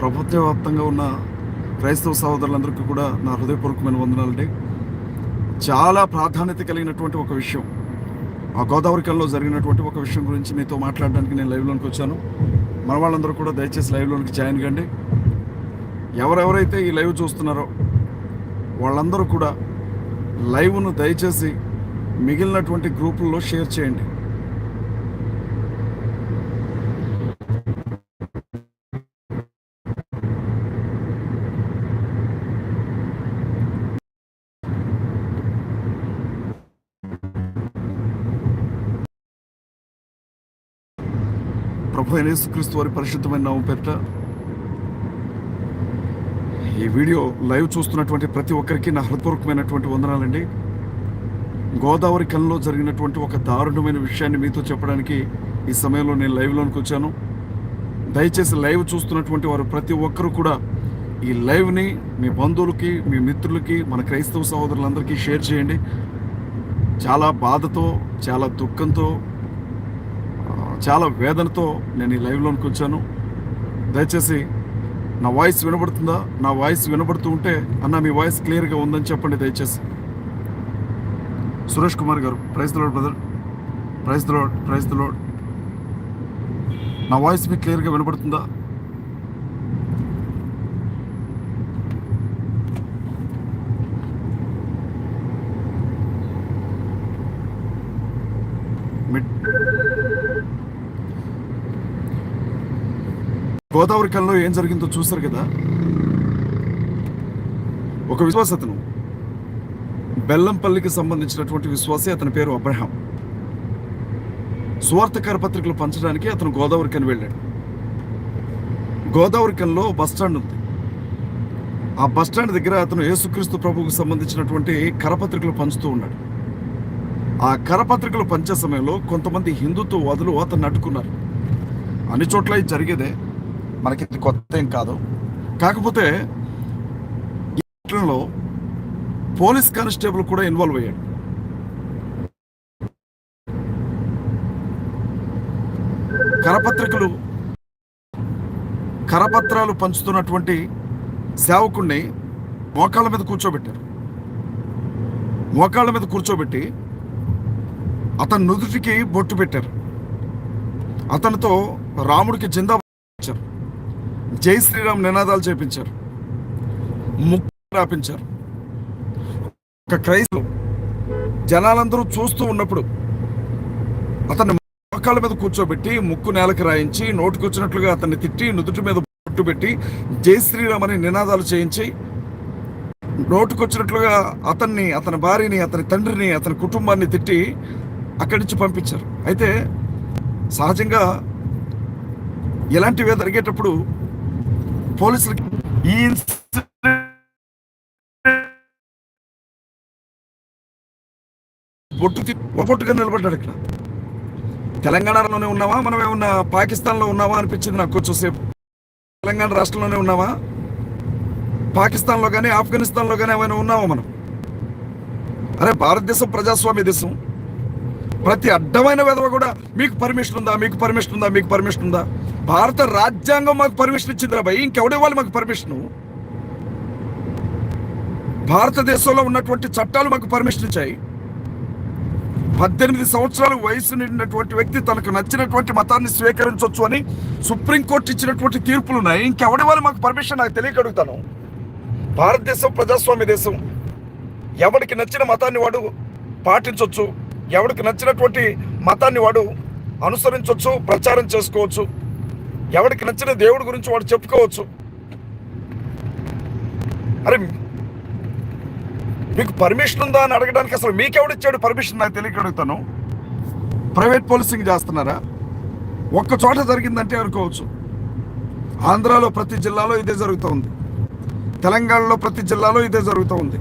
ప్రపంచవ్యాప్తంగా ఉన్న క్రైస్తవ సహోదరులందరికీ కూడా నా హృదయపూర్వకమైన వందనాలండి. చాలా ప్రాధాన్యత కలిగినటువంటి ఒక విషయం. ఆ గోదావరి కల్లో జరిగినటువంటి ఒక విషయం గురించి మీతో మాట్లాడడానికి నేను లైవ్లోనికి వచ్చాను. మన వాళ్ళందరూ కూడా దయచేసి లైవ్లోనికి జాయిన్ కండి. ఎవరెవరైతే ఈ లైవ్ చూస్తున్నారో వాళ్ళందరూ కూడా లైవ్ను దయచేసి మిగిలినటువంటి గ్రూపుల్లో షేర్ చేయండి. ప్రభు అయిన యేసుక్రీస్తు వారి పరిశుద్ధమైన నామం పేరిట ఈ వీడియో లైవ్ చూస్తున్నటువంటి ప్రతి ఒక్కరికి నా హృదయపూర్వకమైనటువంటి వందనాలండి. గోదావరి కల్లో జరిగినటువంటి ఒక దారుణమైన విషయాన్ని మీతో చెప్పడానికి ఈ సమయంలో నేను లైవ్లోనికి వచ్చాను. దయచేసి లైవ్ చూస్తున్నటువంటి వారు ప్రతి ఒక్కరూ కూడా ఈ లైవ్ని మీ బంధువులకి మీ మిత్రులకి మన క్రైస్తవ సహోదరులందరికీ షేర్ చేయండి. చాలా బాధతో చాలా దుఃఖంతో చాలా వేదనతో నేను ఈ లైవ్లోనికి వచ్చాను. దయచేసి నా వాయిస్ వినబడుతుందా? నా వాయిస్ వినబడుతూ ఉంటే అన్న మీ వాయిస్ క్లియర్గా ఉందని చెప్పండి దయచేసి. సురేష్ కుమార్ గారు praise Lord brother. Praise Lord praise Lord నా వాయిస్ మీకు క్లియర్గా వినబడుతుందా? మిడ్ గోదావరి కల్లో ఏం జరిగిందో చూస్తారు కదా? ఒక విశ్వాస అతను బెల్లంపల్లికి సంబంధించినటువంటి విశ్వాసి అతని పేరు అబ్రహాం. సువార్థకార పత్రికలు పంచడానికి అతను గోదావరి కని వెళ్ళాడు. గోదావరి కన్లో బస్ స్టాండ్ ఉంది. ఆ బస్ స్టాండ్ దగ్గర అతను యేసుక్రీస్తు ప్రభువుకు సంబంధించినటువంటి కరపత్రికలు పంచుతూ ఉన్నాడు. ఆ కరపత్రికలు పంచే సమయంలో కొంతమంది హిందుత్వ వాదులు అతన్ని అడ్డుకున్నారు. అన్ని చోట్ల ఇది జరిగేదే. మనకి ఇది కొత్త ఏం కాదు. కాకపోతే ఈ ఘటనలో పోలీస్ కానిస్టేబుల్ కూడా ఇన్వాల్వ్ అయ్యాడు. కరపత్రికలు కరపత్రాలు పంచుతున్నటువంటి సేవకుణ్ణి మోకాళ్ళ మీద కూర్చోబెట్టారు. మోకాళ్ళ మీద కూర్చోబెట్టి అతని నుదుటికి బొట్టు పెట్టారు. అతనితో రాముడికి జిందా జై శ్రీరామ్ నినాదాలు చేపించారు. ముక్కు రాపించారు. ఒక క్రైస్తవు జనాలందరూ చూస్తూ ఉన్నప్పుడు అతన్ని మొక్కల మీద కూర్చోబెట్టి ముక్కు నేలకు రాయించి నోటుకొచ్చినట్లుగా అతన్ని తిట్టి నుదుటి మీద బొట్టు పెట్టి జై శ్రీరామ్ అని నినాదాలు చేయించి నోటికొచ్చినట్లుగా అతన్ని అతని భార్యని అతని తండ్రిని అతని కుటుంబాన్ని తిట్టి అక్కడి నుంచి పంపించారు. అయితే సహజంగా ఇలాంటివి జరిగేటప్పుడు పోలీసులకి ఈ బొట్టు తి- నిలబడ్డాడు ఇక్కడ. తెలంగాణలోనే ఉన్నావా? మనం ఏమన్నా పాకిస్తాన్లో ఉన్నావా అనిపించింది నాకు కొంచెంసేపు తెలంగాణ రాష్ట్రంలోనే ఉన్నావా? పాకిస్తాన్లో కానీ ఆఫ్ఘనిస్తాన్లో కానీ ఏమైనా ఉన్నావా మనం? అరే భారతదేశం ప్రజాస్వామ్య దేశం. ప్రతి అడ్డమైన విధవ కూడా మీకు పర్మిషన్ ఉందా? మీకు పర్మిషన్ ఉందా? మీకు పర్మిషన్ ఉందా? భారత రాజ్యాంగం మాకు పర్మిషన్ ఇచ్చిందిరా భయ్. ఇంకెవడివ్వాలి మాకు పర్మిషన్ భారతదేశంలో ఉన్నటువంటి చట్టాలు మాకు పర్మిషన్ ఇచ్చాయి. పద్దెనిమిది సంవత్సరాల వయసు నిండినటువంటి వ్యక్తి తనకు నచ్చినటువంటి మతాన్ని స్వీకరించవచ్చు అని సుప్రీంకోర్టు ఇచ్చినటువంటి తీర్పులు ఉన్నాయి. ఇంకెవడి వాళ్ళు మాకు పర్మిషన్ నాకు తెలియకడుగుతాను. భారతదేశం ప్రజాస్వామ్య దేశం. ఎవరికి నచ్చిన మతాన్ని వాడు పాటించవచ్చు ఎవరికి నచ్చినటువంటి మతాన్ని వాడు అనుసరించవచ్చు ప్రచారం చేసుకోవచ్చు. ఎవరికి నచ్చిన దేవుడి గురించి వాడు చెప్పుకోవచ్చు. అరే మీకు పర్మిషన్ ఉందా అని అడగడానికి అసలు మీకెవడిచ్చాడు పర్మిషన్ నాకు తెలియక అడుగుతాను. ప్రైవేట్ పోలీసింగ్ చేస్తున్నారా? ఒక్క చోట జరిగిందంటే అనుకోవచ్చు. ఆంధ్రాలో ప్రతి జిల్లాలో ఇదే జరుగుతూ ఉంది. తెలంగాణలో ప్రతి జిల్లాలో ఇదే జరుగుతూ ఉంది.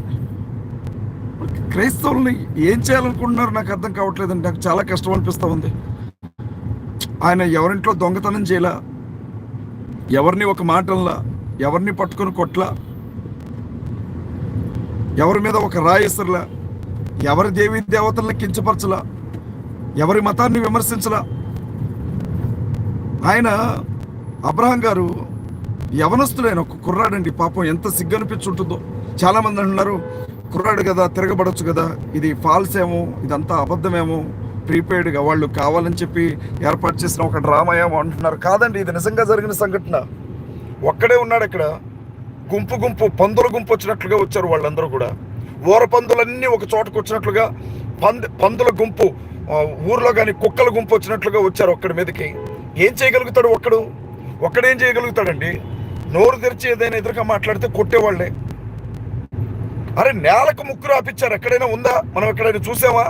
క్రైస్తవుల్ని ఏం చేయాలనుకుంటున్నారు నాకు అర్థం కావట్లేదండి. నాకు చాలా కష్టం అనిపిస్తూ ఉంది. ఆయన ఎవరింట్లో దొంగతనం చేయలే? ఎవరిని ఒక మాటల్లా ఎవరిని పట్టుకొని కొట్లా ఎవరి మీద ఒక రాయేసరులా ఎవరి దేవి దేవతల్ని కించపరచలా ఎవరి మతాన్ని విమర్శించలా. ఆయన అబ్రహం గారు యవనస్తుడైన ఒక కుర్రాడండి పాపం ఎంత సిగ్గు అనిపించుంటుందో చాలా అంటున్నారు కుర్రాడు కదా తిరగబడచ్చు కదా ఇది ఫాల్స్ ఏమో ఇదంతా అబద్ధమేమో ప్రీపెయిడ్గా వాళ్ళు కావాలని చెప్పి ఏర్పాటు చేసిన ఒక డ్రామా ఏమో అంటున్నారు. కాదండి ఇది నిజంగా జరిగిన సంఘటన. ఒక్కడే ఉన్నాడు అక్కడ గుంపు గుంపు పందుల గుంపు వచ్చినట్లుగా వచ్చారు వాళ్ళందరూ కూడా. ఊర పందులన్నీ ఒక చోటకు వచ్చినట్లుగా పంది పందుల గుంపు ఊర్లో కానీ కుక్కల గుంపు వచ్చినట్లుగా వచ్చారు ఒక్కడి మీదకి. ఏం చేయగలుగుతాడు ఒక్కడు? ఒక్కడేం చేయగలుగుతాడండి? నోరు తెరిచి ఏదైనా ఎదురుగా మాట్లాడితే కొట్టేవాళ్ళే. అరే నేలకు ముక్కు రాపిచ్చారు. ఎక్కడైనా ఉందా? మనం ఎక్కడైనా చూసామా?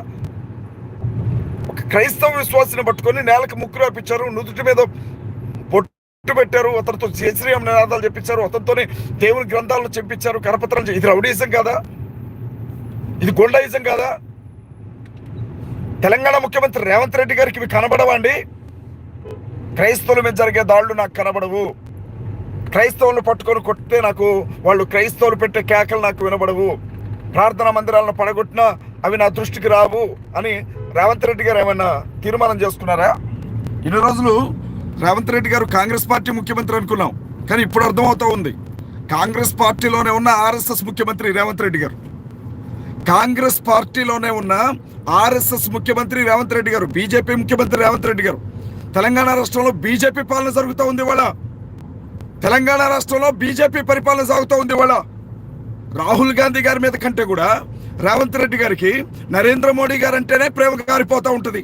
క్రైస్తవ విశ్వాసిని పట్టుకొని నేలకు ముక్కు రాపించారు నుదుటి మీద పొట్టు పెట్టారు అతనితో శ్రీరామ్ నినాదాలు చెప్పించారు అతనితోనే దేవుని గ్రంథాలను చెప్పించారు కరపత్రం ఇది రౌడీజం కాదా? ఇది గొండాయిజం కాదా? తెలంగాణ ముఖ్యమంత్రి రేవంత్ రెడ్డి గారికి ఇవి కనబడవండి క్రైస్తవుల మీద జరిగే దాడులు నాకు కనబడవు. క్రైస్తవులను పట్టుకొని కొట్టితే నాకు వాళ్ళు క్రైస్తవులు పెట్టే కేకలు నాకు వినబడవు. ప్రార్థనా మందిరాలను పడగొట్టినా అవి నా దృష్టికి రావు అని రేవంత్ రెడ్డి గారు ఏమైనా తీర్మానం చేసుకున్నారా? ఇన్ని రోజులు రేవంత్ రెడ్డి గారు కాంగ్రెస్ పార్టీ ముఖ్యమంత్రి అనుకున్నాం. కానీ ఇప్పుడు అర్థమవుతా ఉంది. కాంగ్రెస్ పార్టీలోనే ఉన్న ఆర్ఎస్ఎస్ ముఖ్యమంత్రి రేవంత్ రెడ్డి గారు. కాంగ్రెస్ పార్టీలోనే ఉన్న ఆర్ఎస్ఎస్ ముఖ్యమంత్రి రేవంత్ రెడ్డి గారు బీజేపీ ముఖ్యమంత్రి రేవంత్ రెడ్డి గారు. తెలంగాణ రాష్ట్రంలో బీజేపీ పాలన జరుగుతూ ఉంది ఇవాళ. తెలంగాణ రాష్ట్రంలో బీజేపీ పరిపాలన సాగుతూ ఉంది ఇవాళ. రాహుల్ గాంధీ గారి మీద కంటే కూడా రేవంత్ రెడ్డి గారికి నరేంద్ర మోడీ గారు అంటేనే ప్రేమ కారిపోతూ ఉంటుంది.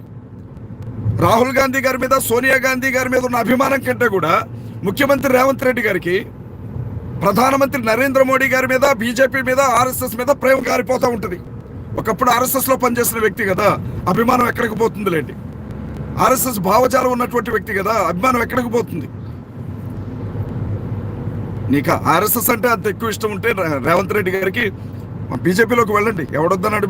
రాహుల్ గాంధీ గారి మీద సోనియా గాంధీ గారి మీద ఉన్న అభిమానం కంటే కూడా ముఖ్యమంత్రి రేవంత్ రెడ్డి గారికి ప్రధానమంత్రి నరేంద్ర మోడీ గారి మీద బీజేపీ మీద ఆర్ఎస్ఎస్ మీద ప్రేమ కారిపోతూ ఉంటుంది. ఒకప్పుడు ఆర్ఎస్ఎస్లో పనిచేసిన వ్యక్తి కదా అభిమానం ఎక్కడికి పోతుందిలేండి ఆర్ఎస్ఎస్ భావజాలం ఉన్నటువంటి వ్యక్తి కదా అభిమానం ఎక్కడికి పోతుంది? నీకు ఆర్ఎస్ఎస్ అంటే అంత ఎక్కువ ఇష్టం ఉంటే రేవంత్ రెడ్డి గారికి బీజేపీలోకి వెళ్ళండి. ఎవడొద్దన్నాడు?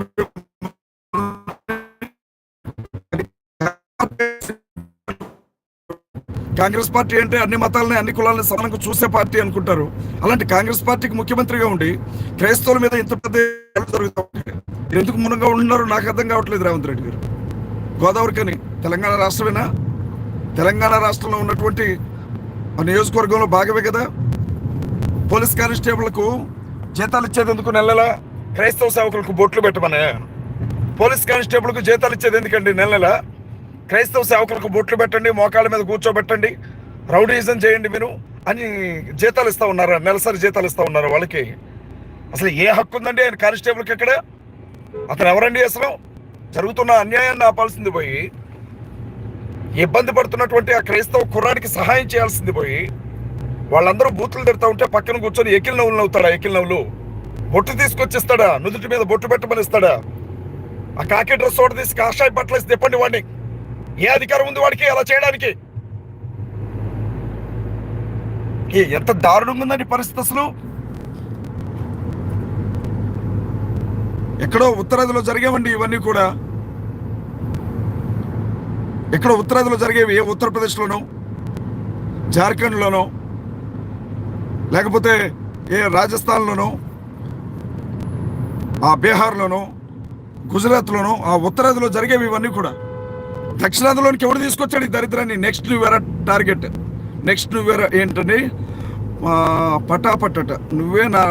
కాంగ్రెస్ పార్టీ అంటే అన్ని మతాలని అన్ని కులాలని సమానంగా చూసే పార్టీ అనుకుంటారు. అలాంటి కాంగ్రెస్ పార్టీకి ముఖ్యమంత్రిగా ఉండి క్రైస్తవుల మీద ఇంత పెద్ద జరుగుతూ ఎందుకు మునంగా ఉంటున్నారు? నాకు అర్థం కావట్లేదు రేవంత్ రెడ్డి గారు. గోదావరి కని తెలంగాణ రాష్ట్రమేనా? తెలంగాణ రాష్ట్రంలో ఉన్నటువంటి నియోజకవర్గంలో భాగమే కదా? పోలీస్ కానిస్టేబుల్కు జీతాలు ఇచ్చేది ఎందుకు నెలలా క్రైస్తవ సేవకులకు బొట్లు పెట్టమనే. పోలీస్ కానిస్టేబుల్కు జీతాలు ఇచ్చేది ఎందుకండి నెల నెల? క్రైస్తవ సేవకులకు బొట్లు పెట్టండి మోకాళ్ళ మీద కూర్చోబెట్టండి రౌడీజం చేయండి మీరు అని జీతాలు ఇస్తా ఉన్నారా? నెలసరి జీతాలు ఇస్తా ఉన్నారు వాళ్ళకి? అసలు ఏ హక్కు ఉందండి ఆయన కానిస్టేబుల్కి ఎక్కడ అతను ఎవరండి అసలు? జరుగుతున్న అన్యాయాన్ని ఆపాల్సింది పోయి ఇబ్బంది పడుతున్నటువంటి ఆ క్రైస్తవ కుర్రాడికి సహాయం చేయాల్సింది పోయి వాళ్ళందరూ బూతులు తిడతా ఉంటే పక్కన కూర్చొని ఎకిల్ నవ్వులు నవ్వుతాడా ఎకిల్ నవ్వులు? బొట్టు తీసుకొచ్చిస్తాడా? నుదుటి మీద బొట్టు పెట్టమని ఇస్తాడా ఆ కాకి డ్రెస్ ఒకటి తీసి కాషాయ బట్టలు వేసి తిప్పండి వాడిని. ఏ అధికారం ఉంది వాడికి? అలా చేయడానికి? ఏ ఎంత దారుణంగా ఉందండి పరిస్థితి అసలు? ఎక్కడో ఉత్తరాదిలో జరిగేవండి ఇవన్నీ కూడా. ఎక్కడో ఉత్తరాదిలో జరిగేవి ఏ ఉత్తరప్రదేశ్లోనో జార్ఖండ్లోనో లేకపోతే ఏ రాజస్థాన్లోనో ఆ బీహార్లోనూ గుజరాత్లోనూ ఆ ఉత్తరాదిలో జరిగేవి ఇవన్నీ కూడా. దక్షిణాదిలోనికి ఎవడు తీసుకొచ్చాడు ఈ దరిద్రాన్ని? నెక్స్ట్ నువ్వేరా టార్గెట్ నెక్స్ట్ నువ్వేరా ఏంటని? పటాపట్టట నువ్వే నా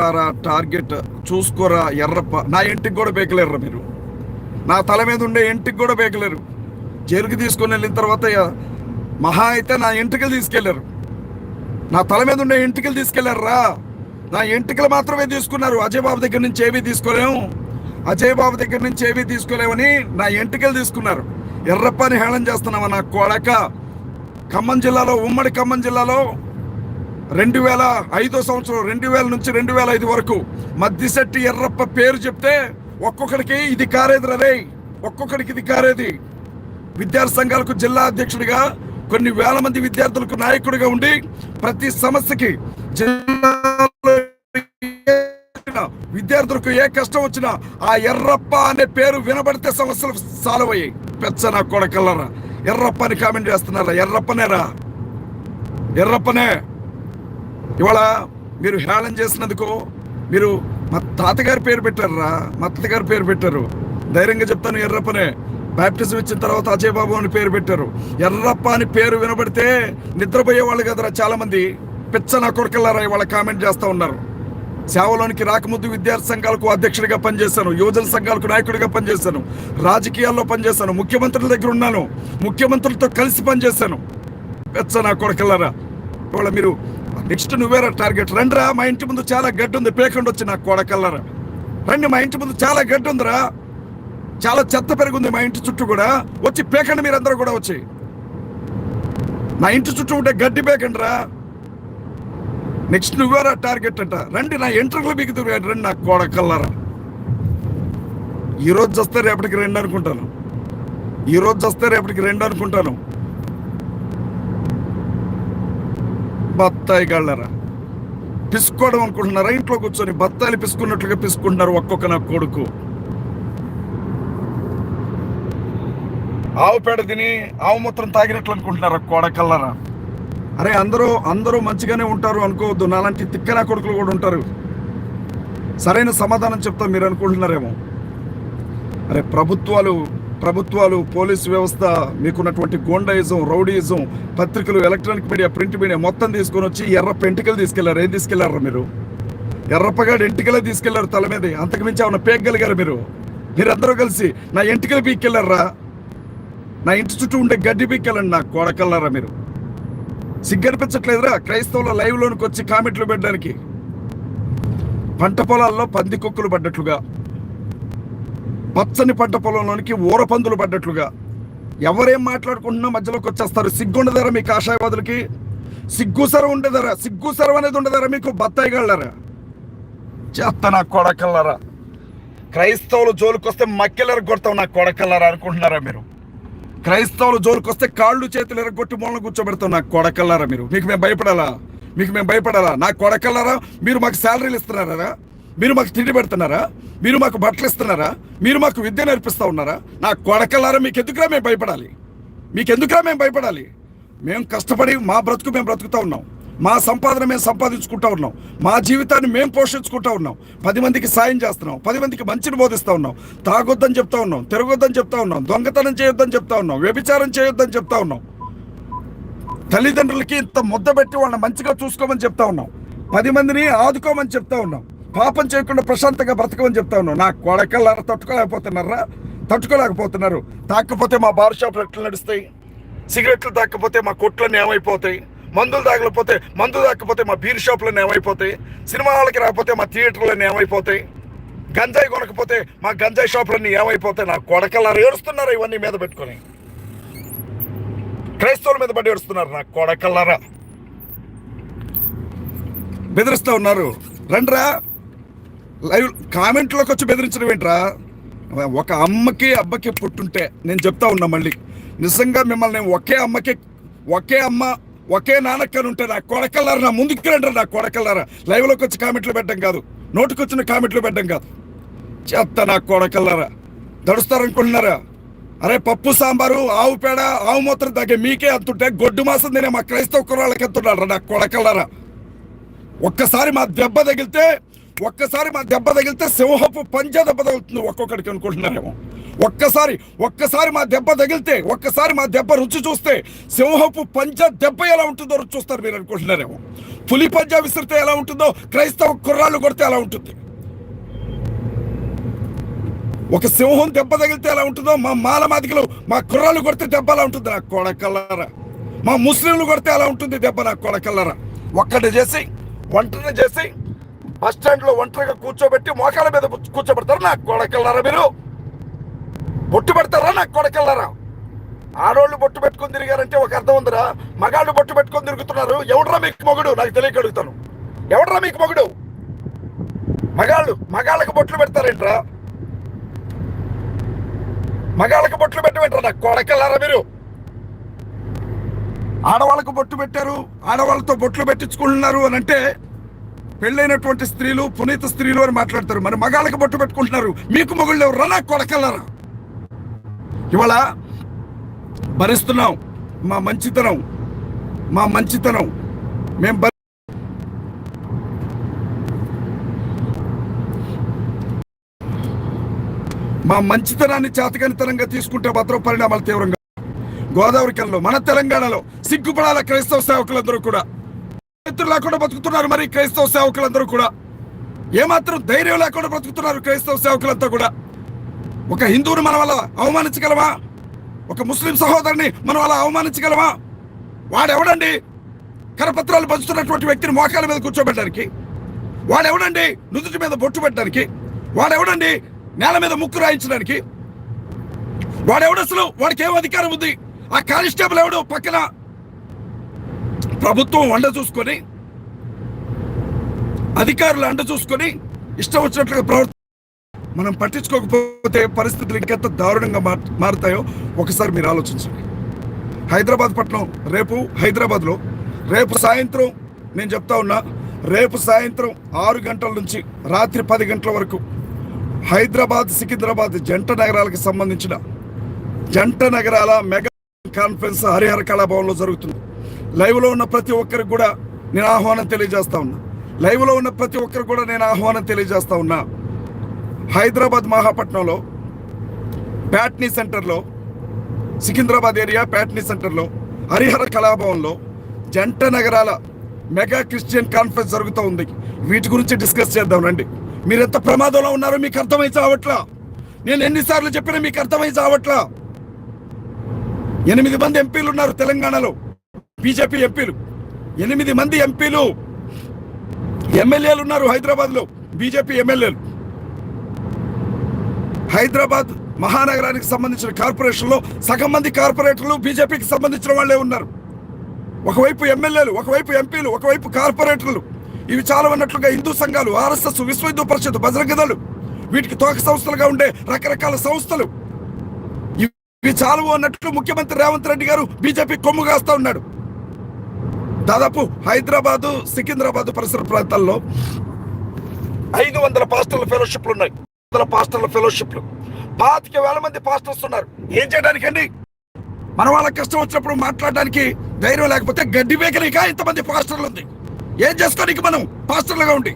టార్గెట్ చూసుకోరా ఎర్రప్ప. నా ఇంటికి కూడా బేకలేరురా మీరు. నా తల మీద ఉండే ఇంటికి కూడా బేకలేరు. జైలుకి తీసుకొని వెళ్ళిన తర్వాత మహా అయితే నా ఇంటికి తీసుకెళ్ళారు నా తల మీద ఉండే తీసుకెళ్ళారు రా నా ఎంటికలు మాత్రమే తీసుకున్నారు. అజయ్ బాబు దగ్గర నుంచి ఏమీ తీసుకోలేము. అజయ్ బాబు దగ్గర నుంచి ఏమీ తీసుకోలేమని నా ఎంటికలు తీసుకున్నారు. ఎర్రప్పని హేళన చేస్తున్నావా నా కొడక? ఖమ్మం జిల్లాలో ఉమ్మడి ఖమ్మం జిల్లాలో రెండు వేల ఐదో సంవత్సరం రెండు వేల నుంచి రెండు వేల ఐదు వరకు మద్దిశెట్టి ఎర్రప్ప పేరు చెప్తే ఒక్కొక్కడికి ఇది కారేది రే ఒక్కొక్కడికి ఇది కారేది. విద్యార్థి సంఘాలకు జిల్లా అధ్యక్షుడిగా కొన్ని వేల మంది విద్యార్థులకు నాయకుడిగా ఉండి ప్రతి సమస్యకి జిల్లా విద్యార్థులకు ఏ కష్టం వచ్చినా ఆ ఎర్రప్ప అనే పేరు వినబడితే సమస్యలు సాల్వ్ అయ్యాయి పెచ్చ నా కొడకల్లరా ఎర్రప్ప అని కామెంట్ చేస్తున్నారా? ఎర్రప్పనేరా? ఎర్రప్పనే. ఇవాళ మీరు హేళన చేసినందుకు మీరు మా తాతగారి పేరు పెట్టారా మా అత్తగారి పేరు పెట్టారు. ధైర్యంగా చెప్తాను ఎర్రప్పనే. బ్యాప్టిజం ఇచ్చిన తర్వాత అజయ్ బాబు అని పేరు పెట్టారు. ఎర్రప్ప అని పేరు వినబడితే నిద్రపోయే వాళ్ళు కదరా చాలామంది. పిచ్చ నా కొడుకల్లారా ఇవాళ కామెంట్ చేస్తూ ఉన్నారు. సేవలోనికి రాకముందు విద్యార్థి సంఘాలకు అధ్యక్షుడిగా పనిచేశాను. యువజన సంఘాలకు నాయకుడిగా పనిచేశాను. రాజకీయాల్లో పనిచేశాను. ముఖ్యమంత్రుల దగ్గర ఉన్నాను. ముఖ్యమంత్రులతో కలిసి పనిచేశాను. పెచ్చ నా కొడకల్లారా ఇవాళ మీరు నెక్స్ట్ నువ్వేరా టార్గెట్? రండిరా మా ఇంటి ముందు చాలా గడ్డి ఉంది పేకండి వచ్చి నా కొడకల్లారా రండి మా ఇంటి ముందు చాలా గడ్డి ఉందిరా చాలా చెత్త పెరుగుంది మా ఇంటి చుట్టూ కూడా. వచ్చి పేకండి మీరందరూ కూడా వచ్చి. నా ఇంటి చుట్టూ ఉంటే గడ్డి పేకండి రా నెక్స్ట్ నువ్వేరా టార్గెట్ అంట. రండి నా ఎంట్రకులు మీకు రండి నా కోడకల్లారా ఈ ఈరోజు వస్తే రేపటికి రెండు అనుకుంటాను. ఈరోజు వస్తే రేపటికి రెండు అనుకుంటాను. బత్తాయి గళ్ళరా పిసుకోవడం అనుకుంటున్నారా? ఇంట్లో కూర్చొని బత్తాయిలు పిసుకున్నట్లుగా పిసుకుంటున్నారు ఒక్కొక్క నా కొడుకు. ఆవు పేడ తిని ఆవు మూత్రం తాగినట్లు అనుకుంటున్నారా కోడకల్లరా అరే అందరూ అందరూ మంచిగానే ఉంటారు అనుకోవద్దు. నాలాంటి తిక్కనా కొడుకులు కూడా ఉంటారు. సరైన సమాధానం చెప్తా మీరు అనుకుంటున్నారేమో. అరే ప్రభుత్వాలు ప్రభుత్వాలు పోలీసు వ్యవస్థ మీకున్నటువంటి గోండాయిజం రౌడీయిజం పత్రికలు ఎలక్ట్రానిక్ మీడియా ప్రింట్ మీడియా మొత్తం తీసుకొని వచ్చి ఎర్ర పెంటికలు తీసుకెళ్ళారు. ఏం తీసుకెళ్ళారు మీరు? ఎర్రపగాడు ఎంటికలే తీసుకెళ్ళారు తల మీద. అంతకుమించి ఏమన్నా పేగలిగారు మీరు? మీరందరూ కలిసి నా ఎంటికలు పీక్కెళ్ళారా నా ఇంటి చుట్టూ ఉండే గడ్డి పీక్కెళ్ళండి నా కొడకల్లారా మీరు? సిగ్గనిపించట్లేదురా. క్రైస్తవుల లైవ్లోనికి వచ్చి కామెంట్లు పెట్టడానికి. పంట పొలాల్లో పంది కుక్కలు పడ్డట్లుగా. పచ్చని పంట పొలంలోనికి ఊర పందులు పడ్డట్లుగా. ఎవరేం మాట్లాడుకుంటున్నా మధ్యలోకి వచ్చేస్తారు. సిగ్గుండదారా మీకు ఆశాయవాదులకి సిగ్గు సరం ఉండేదరా. సిగ్గు సరం అనేది ఉండదరా మీకు. బత్తాయి గళ్ళరా. చేస్తా నా కొడకల్లరా. క్రైస్తవులు జోలికొస్తే మక్కెలర కొడతాం నా కొడకల్లరా అనుకుంటున్నారా మీరు? క్రైస్తవులు జోరుకొస్తే కాళ్ళు చేతులు ఎరగొట్టి మూలన కూర్చోబెడతాం నా కొడకల్లారా మీరు? మీకు మేము భయపడాలా? మీకు మేము భయపడాలా? నా కొడకల్లారా? మీరు మాకు శాలరీలు ఇస్తున్నారా? మీరు మాకు తిండి పెడుతున్నారా? మీరు మాకు బట్టలు ఇస్తున్నారా? మీరు మాకు విద్య నేర్పిస్తా ఉన్నారా? నా కొడకల్లారా? మీకు ఎందుకురా మేము భయపడాలి? మీకు ఎందుకురా మేము భయపడాలి? మేము కష్టపడి మా బ్రతుకు మేము బ్రతుకుతా ఉన్నాం. మా సంపాదన మేము సంపాదించుకుంటా ఉన్నాం. మా జీవితాన్ని మేము పోషించుకుంటా ఉన్నాం. పది మందికి సాయం చేస్తున్నాం. పది మందికి మంచిని బోధిస్తూ ఉన్నాం. తాగొద్దని చెప్తా ఉన్నాం. తిరగొద్దని చెప్తా ఉన్నాం. దొంగతనం చేయొద్దని చెప్తా ఉన్నాం. వ్యభిచారం చేయొద్దని చెప్తా ఉన్నాం. తల్లిదండ్రులకి ఇంత ముద్ద పెట్టి వాళ్ళని మంచిగా చూసుకోమని చెప్తా ఉన్నాం. పది మందిని ఆదుకోమని చెప్తా ఉన్నాం. పాపం చేయకుండా ప్రశాంతంగా బ్రతకమని చెప్తా ఉన్నాం. నా కొడకల్లారా తట్టుకోలేకపోతున్నారా? తట్టుకోలేకపోతున్నారు. తాకపోతే మా బార్ షాప్ ఎట్లు నడుస్తాయి? సిగరెట్లు తాకపోతే మా కొట్లన్నీ ఏమైపోతాయి? మందులు తాగలేకపోతే మందు తాకపోతే మా బీర్ షాపులన్నీ ఏమైపోతాయి? సినిమా హాల్కి రాకపోతే మా థియేటర్లన్నీ ఏమైపోతాయి? గంజాయి కొనకపోతే మా గంజాయి షాపులన్నీ ఏమైపోతాయి? నా కొడకల్లా ఏడుస్తున్నారు ఇవన్నీ మీద పెట్టుకొని? క్రైస్తవుల మీద పడి ఏడుస్తున్నారు నా కొడకల్లారా బెదిరిస్తూ ఉన్నారు. రండ్రా లైవ్ కామెంట్లోకి వచ్చి బెదిరించడం ఏంట్రా? ఒక అమ్మకి అబ్బకి పుట్టుంటే నేను చెప్తా ఉన్నా మళ్ళీ. నిజంగా మిమ్మల్ని ఒకే అమ్మకి ఒకే అమ్మ ఒకే నాన్నక్కని ఉంటే నా కొడకల్లారా? నా ముందుకు రండి నా కొడకల్లారా? లైవ్లోకి వచ్చి కామెంట్లు పెట్టడం కాదు. నోటికొచ్చిన కామెంట్లు పెట్టడం కాదు. చెత్త నా కొడకల్లారా? దడుస్తారనుకుంటున్నారా అరే పప్పు సాంబారు ఆవు పేడ ఆవు మూత్రం తగ్గే మీకే అంతుంటే గొడ్డు మాసం తినే మా క్రైస్తవ కుర్రాళ్ళకి ఎంతున్నారా నా కొడకల్లారా? ఒక్కసారి మా దెబ్బ తగిలితే ఒక్కసారి మా దెబ్బ తగిలితే సింహపు పంజా దెబ్బ తగులుతుంది ఒక్కొక్కడికి అనుకుంటున్నారేమో. ఒక్కసారి ఒక్కసారి మా దెబ్బ తగిలితే ఒక్కసారి మా దెబ్బ రుచి చూస్తే సింహపు పంజ దెబ్బ ఎలా ఉంటుందో రుచి చూస్తారు మీరు అనుకుంటున్నారేమో. పులి పంజా విసిరితే ఎలా ఉంటుందో క్రైస్తవ కుర్రాళ్ళు కొడితే ఎలా ఉంటుంది? ఒక సింహం దెబ్బ తగిలితే ఎలా ఉంటుందో మా మాల మాదికలు మా కుర్రాళ్ళు కొడితే దెబ్బ ఎలా ఉంటుంది నా కొడకల్లరా? మా ముస్లింలు కొడితే ఎలా ఉంటుంది దెబ్బ నా కొడకల్లరా? ఒక్కటి చేసి ఒంటరిని చేసి బస్ స్టాండ్లో ఒంటరిగా కూర్చోబెట్టి మోకాల మీద కూర్చోబెడతారు నా కొడకల్లరా మీరు? బొట్టు పెడతారా నాకు కొడకెళ్ళరా? ఆడోళ్ళు బొట్టు పెట్టుకొని తిరిగారంటే ఒక అర్థం ఉందిరా. మగాళ్ళు బొట్టు పెట్టుకొని తిరుగుతున్నారు. ఎవడరా మీకు మొగుడు? నాకు తెలియక అడుగుతాను మీకు మొగుడు? మగాళ్ళు మగాళ్ళకి బొట్లు పెడతారేంట్రా? మగాళ్ళకి బొట్లు పెట్టమేంట్రా? నా కొడకెళ్ళారా మీరు? ఆడవాళ్ళకు బొట్టు పెట్టారు ఆడవాళ్ళతో బొట్లు పెట్టించుకుంటున్నారు అని అంటే పెళ్ళైనటువంటి స్త్రీలు పునీత స్త్రీలు అని మాట్లాడతారు. మరి మగాళ్ళకి బొట్టు పెట్టుకుంటున్నారు. మీకు మొగుళ్ళు ఎవరు రా నా కొడకెళ్ళారా? ఇవాళ భరిస్తున్నాం. మా మంచితనం మా మంచితనం. మేము భరి- మా మంచితనాన్ని చేతకనితనంగా తీసుకుంటే మాత్రం పరిణామాలు తీవ్రంగా గోదావరి కల్లో మన తెలంగాణలో సిగ్గుపడాల క్రైస్తవ సేవకులందరూ కూడా. మిత్రులు లేకుండా బతుకుతున్నారు మరి క్రైస్తవ సేవకులందరూ కూడా. ఏమాత్రం ధైర్యం లేకుండా బ్రతుకుతున్నారు క్రైస్తవ సేవకులంతా కూడా. ఒక హిందువుని మన వల్ల అవమానించగలవా ఒక ముస్లిం సహోదరుని మనం అలా అవమానించగలవా వాడెవడండి? కరపత్రాలు పంచుతున్నటువంటి వ్యక్తిని మోకాల మీద కూర్చోబెట్టడానికి? వాడెవడండి? నుదుటి మీద బొట్టు పెట్టడానికి? వాడెవడండి? నేల మీద ముక్కు రాయించడానికి? వాడెవడు అసలు? వాడికి ఏం అధికారం ఉంది? ఆ కానిస్టేబుల్ ఎవడు? పక్కన ప్రభుత్వం వండ చూసుకొని అధికారులు అండ చూసుకొని ఇష్టం వచ్చినట్లుగా ప్రవర్తి మనం పట్టించుకోకపోతే పరిస్థితులు ఇంకెంత దారుణంగా మారుతాయో ఒకసారి మీరు ఆలోచించండి. హైదరాబాద్ పట్టణం రేపు హైదరాబాద్లో రేపు సాయంత్రం నేను చెప్తా ఉన్నా రేపు సాయంత్రం ఆరు గంటల నుంచి రాత్రి పది గంటల వరకు హైదరాబాద్ సికింద్రాబాద్ జంట నగరాలకు సంబంధించిన జంట నగరాల మెగా కాన్ఫరెన్స్ హరిహర కళాభవన్లో జరుగుతుంది. లైవ్లో ఉన్న ప్రతి ఒక్కరికి కూడా నేను ఆహ్వానం తెలియజేస్తా ఉన్నా. లైవ్లో ఉన్న ప్రతి ఒక్కరికి కూడా నేను ఆహ్వానం తెలియజేస్తా ఉన్నా. హైదరాబాద్ మహాపట్నంలో ప్యాట్నీ సెంటర్లో సికింద్రాబాద్ ఏరియా ప్యాట్నీ సెంటర్లో హరిహర కళాభవన్లో జంట నగరాల మెగా క్రిస్టియన్ కాన్ఫరెన్స్ జరుగుతూ ఉంది. వీటి గురించి డిస్కస్ చేద్దాం రండి. మీరు ఎంత ప్రమాదంలో ఉన్నారో మీకు అర్థమై చావట్లా? నేను ఎన్నిసార్లు చెప్పినా మీకు అర్థమై చావట్లా? ఎనిమిది మంది ఎంపీలు ఉన్నారు తెలంగాణలో. బీజేపీ ఎంపీలు. ఎనిమిది మంది ఎంపీలు. ఎమ్మెల్యేలు ఉన్నారు హైదరాబాద్లో. బీజేపీ ఎమ్మెల్యేలు. హైదరాబాద్ మహానగరానికి సంబంధించిన కార్పొరేషన్లో సగం మంది కార్పొరేటర్లు బీజేపీకి సంబంధించిన వాళ్ళే ఉన్నారు. ఒకవైపు ఎమ్మెల్యేలు ఒకవైపు ఎంపీలు ఒకవైపు కార్పొరేటర్లు. ఇవి చాలా ఉన్నట్లుగా హిందూ సంఘాలు ఆర్ఎస్ఎస్ విశ్వ హిందూ పరిషత్ బజరంగ వీటికి తోక సంస్థలుగా ఉండే రకరకాల సంస్థలు. ఇవి చాలు అన్నట్లు ముఖ్యమంత్రి రేవంత్ రెడ్డి గారు బీజేపీ కొమ్ము కాస్తా ఉన్నాడు. దాదాపు హైదరాబాదు సికింద్రాబాదు పరిసర ప్రాంతాల్లో ఐదు వందల పాస్టర్ల ఫెలోషిప్లు ఉన్నాయి. వందల పాస్టర్ల ఫెలోషిప్లు. పాతిక వేల మంది పాస్టర్స్ ఉన్నారు. ఏం చేయడానికండి? మన వాళ్ళ కష్టం వచ్చినప్పుడు మాట్లాడడానికి ధైర్యం లేకపోతే గడ్డి బేకరీగా ఇంతమంది పాస్టర్లు ఉంది ఏం చేసుకోనికి మనం? పాస్టర్లుగా ఉండి.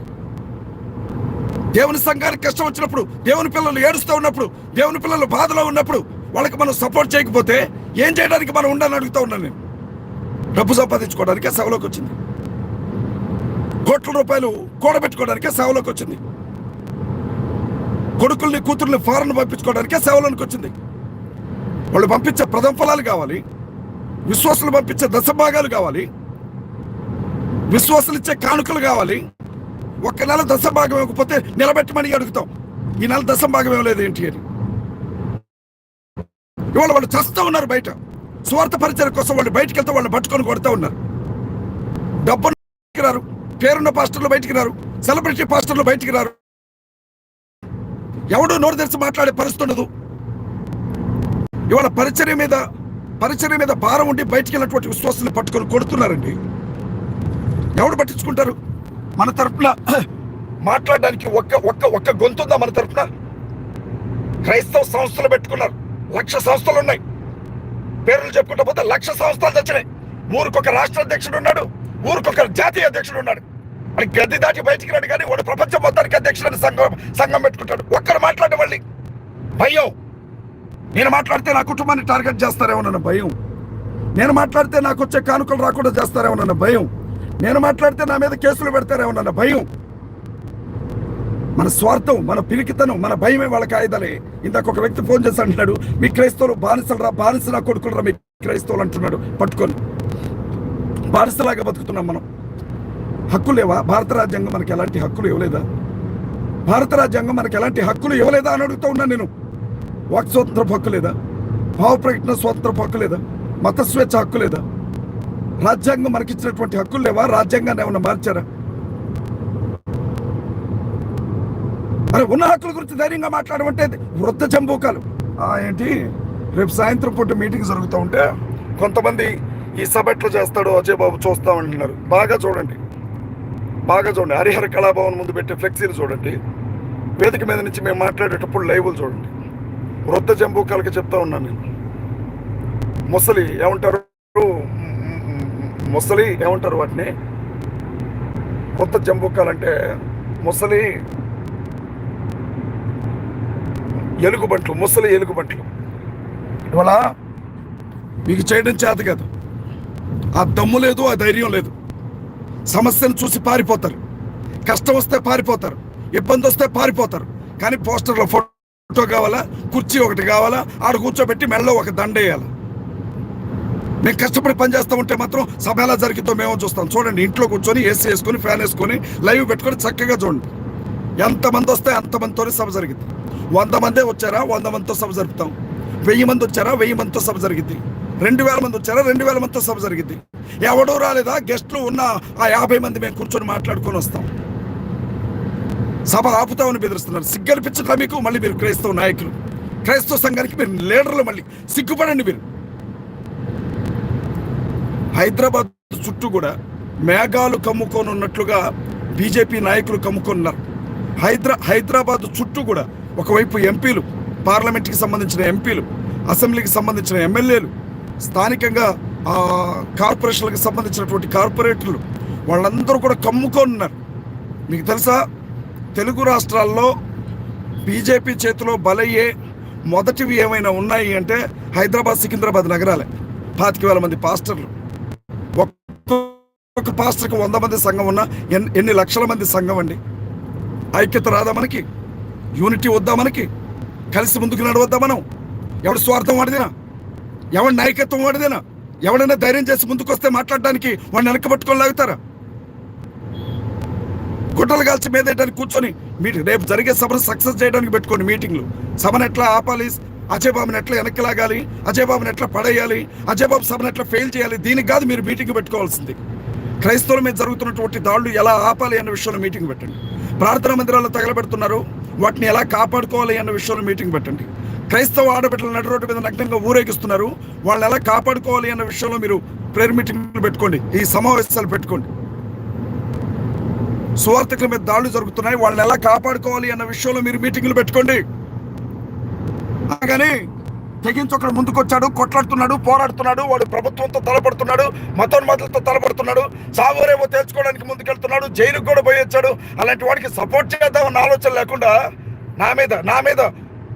దేవుని సంఘానికి కష్టం వచ్చినప్పుడు దేవుని పిల్లలు ఏడుస్తూ ఉన్నప్పుడు దేవుని పిల్లలు బాధలో ఉన్నప్పుడు వాళ్ళకి మనం సపోర్ట్ చేయకపోతే ఏం చేయడానికి మనం ఉండాలని అడుగుతా ఉన్నాను నేను. డబ్బు సంపాదించుకోవడానికే సేవలోకి వచ్చింది. కోట్ల రూపాయలు కూడబెట్టుకోవడానికే సేవలోకి వచ్చింది. కొడుకుల్ని కూతుర్ని ఫారెన్ పంపించుకోవడానికే సేవలోనికి వచ్చింది. వాళ్ళు పంపించే ప్రథమ ఫలాలు కావాలి. విశ్వాసులు పంపించే దశభాగాలు కావాలి. విశ్వాసులు ఇచ్చే కానుకలు కావాలి. ఒక్క నెల దశభాగం ఇవ్వకపోతే నిలబెట్టమని అడుగుతాం. ఈ నెల దశభాగం ఇవ్వలేదు ఏంటి అని. ఇవాళ వాళ్ళు చస్తూ ఉన్నారు బయట. స్వార్థ పరిచయం కోసం వాళ్ళు బయటికి వెళ్తే వాళ్ళు పట్టుకొని కొడుతూ ఉన్నారు. డబ్బు బయటికి రారు. పేరున్న పాస్టర్లు బయటికి రారు. సెలబ్రిటీ పాస్టర్లు బయటికి రారు. ఎవడు నోరు తెరిచి మాట్లాడే పరిస్థితి ఉండదు. ఇవాళ పరిచర్య మీద పరిచర్య మీద భారం ఉండి బయటికి వెళ్ళినటువంటి విశ్వాసాన్ని పట్టుకొని కొడుతున్నారండి. ఎవడు పట్టించుకుంటారు? మన తరపున మాట్లాడడానికి ఒక్క ఒక్క ఒక్క గొంతుందా మన తరపున? క్రైస్తవ సంస్థలు పెట్టుకున్నారు. లక్ష సంస్థలు ఉన్నాయి. పేర్లు చెప్పుకుంటా పోతే లక్ష సంస్థలు తెచ్చినాయి. ఊరికొక రాష్ట్ర అధ్యక్షుడు ఉన్నాడు. ఊరికొక జాతీయ అధ్యక్షుడు ఉన్నాడు. అని గది దాటి బయటికి రాడు కానీ వాడు ప్రపంచం మొత్తానికి అధ్యక్షుడని సంఘం సంఘం పెట్టుకుంటాడు. ఒక్కరు మాట్లాడే మళ్ళీ భయం నేను మాట్లాడితే నా కుటుంబాన్ని టార్గెట్ చేస్తారేమోనన్న భయం. నేను మాట్లాడితే నాకు వచ్చే కానుకలు రాకుండా చేస్తారేమోనన్న భయం. నేను మాట్లాడితే నా మీద కేసులు పెడతారేమోనన్న భయం. మన స్వార్థం మన పిరికితనం మన భయమే వాళ్ళకి ఆయుధాలే. ఇందాక ఒక వ్యక్తి ఫోన్ చేసి అంటున్నాడు మీ క్రైస్తవులు బానిసలు రా బానిసలా కొడుకులు రా మీ క్రైస్తవులు అంటున్నాడు. పట్టుకొని. బానిసలాగా బతుకుతున్నాం మనం. హక్కులు లేవా? భారత రాజ్యాంగం మనకి ఎలాంటి హక్కులు ఇవ్వలేదా? భారత రాజ్యాంగం మనకి ఎలాంటి హక్కులు ఇవ్వలేదా అని అడుగుతూ ఉన్నాను నేను. వాక్ స్వాతంత్ర హక్కు లేదా? భావ ప్రకటన స్వాతంత్ర హక్కు లేదా? మత స్వేచ్ఛ హక్కు లేదా? రాజ్యాంగం మనకి ఇచ్చినటువంటి హక్కులు లేవా? రాజ్యాంగాన్ని ఏమన్నా మార్చారా? అరే ఉన్న హక్కుల గురించి ధైర్యంగా మాట్లాడమంటే వృద్ధ చంబూకాలు ఆ, ఏంటి? రేపు సాయంత్రం పూట మీటింగ్ జరుగుతూ ఉంటే కొంతమంది ఈ సభ ఎట్లా చేస్తాడో అజయ్ బాబు చూస్తామంటున్నారు బాగా చూడండి. బాగా చూడండి. హరిహర కళాభవన్ ముందు పెట్టే ఫ్లెక్సీలు చూడండి. వేదిక మీద నుంచి మేము మాట్లాడేటప్పుడు లైవ్లు చూడండి. వృద్ధ జంబూకాలకి చెప్తా ఉన్నాను నేను. ముసలి ఏమంటారు? ముసలి ఏమంటారు వాటిని? వృద్ధ జంబూకాలంటే ముసలి ఎలుగుబంట్లు ముసలి ఎలుగుబంట్లు. ఇవాళ మీకు చేయడం చేత కాదు. ఆ దమ్ము లేదు ఆ ధైర్యం లేదు. సమస్యను చూసి పారిపోతారు. కష్టం వస్తే పారిపోతారు. ఇబ్బంది వస్తే పారిపోతారు. కానీ పోస్టర్లో ఫోటో కావాలా? కుర్చీ ఒకటి కావాలా? ఆడ కూర్చోబెట్టి మెడలో ఒక దండ వేయాలి. మేము కష్టపడి పనిచేస్తూ ఉంటే మాత్రం సభ ఎలా జరిగిందో మేము చూస్తాం. చూడండి ఇంట్లో కూర్చొని ఏసీ వేసుకొని ఫ్యాన్ వేసుకొని లైవ్ పెట్టుకొని చక్కగా చూడండి. ఎంతమంది వస్తే అంతమందితోనే సభ జరిగింది. వంద మందే వచ్చారా? వంద మందితో సభ జరుపుతాం. వెయ్యి మంది వచ్చారా? వెయ్యి మందితో సభ జరిగింది. రెండు వేల మంది వచ్చారా? రెండు వేల మందితో సభ జరిగింది. ఎవడో రాలేదా? గెస్ట్లు ఉన్న ఆ యాభై మంది మేము కూర్చొని మాట్లాడుకొని వస్తాం. సభ ఆపుతామని బెదిరిస్తున్నారు. సిగ్గనిపించట్లా మీకు? మళ్ళీ మీరు క్రైస్తవ నాయకులు. క్రైస్తవ సంఘానికి మీరు లీడర్లు మళ్ళీ. సిగ్గుపడండి మీరు. హైదరాబాద్ చుట్టూ కూడా మేఘాలు కమ్ముకొని ఉన్నట్లుగా బీజేపీ నాయకులు కమ్ముకున్నారు. హైదరా హైదరాబాద్ చుట్టూ కూడా ఒకవైపు ఎంపీలు పార్లమెంట్కి సంబంధించిన ఎంపీలు అసెంబ్లీకి సంబంధించిన ఎమ్మెల్యేలు స్థానికంగా కార్పొరేషన్లకు సంబంధించినటువంటి కార్పొరేటర్లు వాళ్ళందరూ కూడా కమ్ముకొని ఉన్నారు మీకు తెలుసా? తెలుగు రాష్ట్రాల్లో బీజేపీ చేతిలో బలయ్యే మొదటివి ఏమైనా ఉన్నాయి అంటే హైదరాబాద్ సికింద్రాబాద్ నగరాలే. పాతిక వేల మంది పాస్టర్లు. ఒక్కొక్క పాస్టర్కి వంద మంది సంఘం ఉన్నా ఎన్ని ఎన్ని లక్షల మంది సంఘం అండి? ఐక్యత రాదా మనకి? యూనిటీ వద్దా మనకి? కలిసి ముందుకు నడవద్దా మనం? ఎవడు స్వార్థం వాడిదినా? ఎవడి నాయకత్వం వాడిదేనా? ఎవడైనా ధైర్యం చేసి ముందుకు వస్తే మాట్లాడడానికి వాడిని వెనకబట్టుకొని లాగుతారా? గుడ్డలు కాల్చి మీద వేయడానికి కూర్చొని మీటింగ్ రేపు జరిగే సభను సక్సెస్ చేయడానికి పెట్టుకోండి మీటింగ్లు. సభను ఎట్లా ఆపాలి? అజయ్ బాబుని ఎట్లా వెనక్కి లాగాలి? అజయ్ బాబుని ఎట్లా పడేయాలి? అజయ్ బాబు సభను ఎట్లా ఫెయిల్ చేయాలి? దీనికి కాదు మీరు మీటింగ్ పెట్టుకోవాల్సింది. క్రైస్తవుల మీద జరుగుతున్నటువంటి దాడులు ఎలా ఆపాలి అన్న విషయంలో మీటింగ్ పెట్టండి. ప్రార్థనా మందిరాల్లో తగలబెడుతున్నారు. వాటిని ఎలా కాపాడుకోవాలి అన్న విషయంలో మీటింగ్ పెట్టండి. క్రైస్తవ ఆడబిడ్డలు నడు రోడ్డు మీద నగ్నంగా ఊరేగిస్తున్నారు. వాళ్ళని ఎలా కాపాడుకోవాలి అన్న విషయంలో మీరు ప్రేయర్ మీటింగ్లు పెట్టుకోండి. ఈ సమావేశాలు పెట్టుకోండి. సువార్థకుల మీద దాడులు జరుగుతున్నాయి. వాళ్ళని ఎలా కాపాడుకోవాలి అన్న విషయంలో మీరు మీటింగ్లు పెట్టుకోండి. కానీ తెగించి ఒకడు ముందుకొచ్చాడు కొట్లాడుతున్నాడు పోరాడుతున్నాడు వాడు ప్రభుత్వంతో తలపడుతున్నాడు మతోన్మతులతో తలపడుతున్నాడు సాగోరేమో తేల్చుకోవడానికి ముందుకెళ్తున్నాడు జైలుకు కూడా పోయి వచ్చాడు. అలాంటి వాడికి సపోర్ట్ చేద్దామన్న ఆలోచన లేకుండా నా మీద నా మీద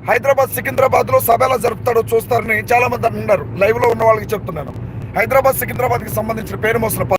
హైదరాబాద్ సికింద్రాబాద్లో సభ ఎలా జరుపుతాడో చూస్తారని చాలా మంది అన్నారు లైవ్లో ఉన్న వాళ్ళకి చెప్తున్నాను. హైదరాబాద్ సికింద్రాబాద్కి సంబంధించిన పేరు మోసిన